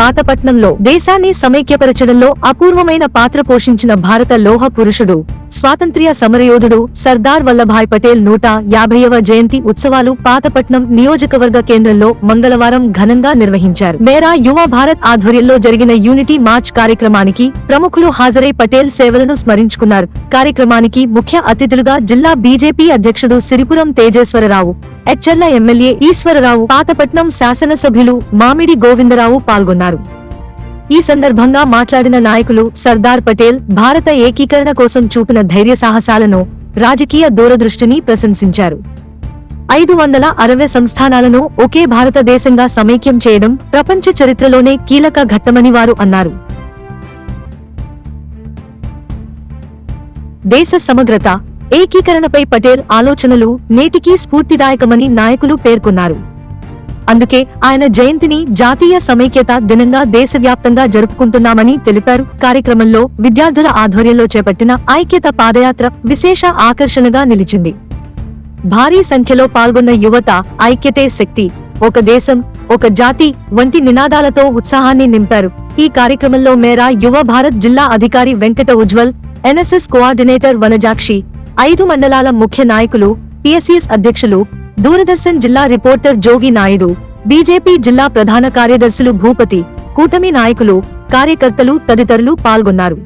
పాతపట్నంలో దేశాన్ని సమైక్యపరచడంలో అపూర్వమైన పాత్ర పోషించిన భారత లోహ పురుషుడు స్వాతంత్ర్య సమరయోధుడు సర్దార్ వల్లభాయ్ పటేల్ నూట యాభైవ జయంతి ఉత్సవాలు పాతపట్నం నియోజకవర్గ కేంద్రంలో మంగళవారం ఘనంగా నిర్వహించారు. మేరా యువ భారత్ ఆధ్వర్యంలో జరిగిన యూనిటీ మార్చ్ కార్యక్రమానికి ప్రముఖులు హాజరై పటేల్ సేవలను స్మరించుకున్నారు. కార్యక్రమానికి ముఖ్య అతిథులుగా జిల్లా బీజేపీ అధ్యక్షుడు సిరిపురం తేజేశ్వరరావు ఎచ్చెర్ల ఎమ్మెల్యే ఈశ్వరరావు పాతపట్నం శాసనసభ్యులు మామిడి గోవిందరావు పాల్గొన్నారు. ఈ సందర్భంగా మాట్లాడిన నాయకులు సర్దార్ పటేల్ భారత ఏకీకరణ కోసం చూపిన ధైర్య సాహసాలను రాజకీయ దూరదృష్టిని ప్రశంసించారు. ఐదు వందల అరవై సంస్థానాలను ఒకే భారతదేశంగా సమైక్యం చేయడం ప్రపంచ చరిత్రలోనే కీలక ఘట్టమని వారు అన్నారు. దేశ సమగ్రత ఏకీకరణపై పటేల్ ఆలోచనలు నేటికీ స్ఫూర్తిదాయకమని నాయకులు పేర్కొన్నారు. అందుకే ఆయన జయంతిని జాతీయ సమైక్యత దినంగా దేశవ్యాప్తంగా జరుపుకుంటున్నామని తెలిపారు. కార్యక్రమంలో విద్యార్థుల ఆధ్వర్యంలో చేపట్టిన ఐక్యత పాదయాత్ర విశేష ఆకర్షణగా నిలిచింది. భారీ సంఖ్యలో పాల్గొన్న యువత ఐక్యతే శక్తి ఒక దేశం ఒక జాతి వంటి నినాదాలతో ఉత్సాహాన్ని నింపారు. ఈ కార్యక్రమంలో మేరా యువ భారత్ జిల్లా అధికారి వెంకట ఉజ్వల్ ఎన్ఎస్ఎస్ కోఆర్డినేటర్ వనజాక్షి ఐదు మండలాల ముఖ్య నాయకులు పిఎస్సిఎస్ అధ్యక్షులు దూరదర్శన్ జిల్లా రిపోర్టర్ జోగి నాయుడు బీజేపీ జిల్లా ప్రధాన కార్యదర్శులు భూపతి కూటమి నాయకులు కార్యకర్తలు తదితరులు పాల్గొన్నారు.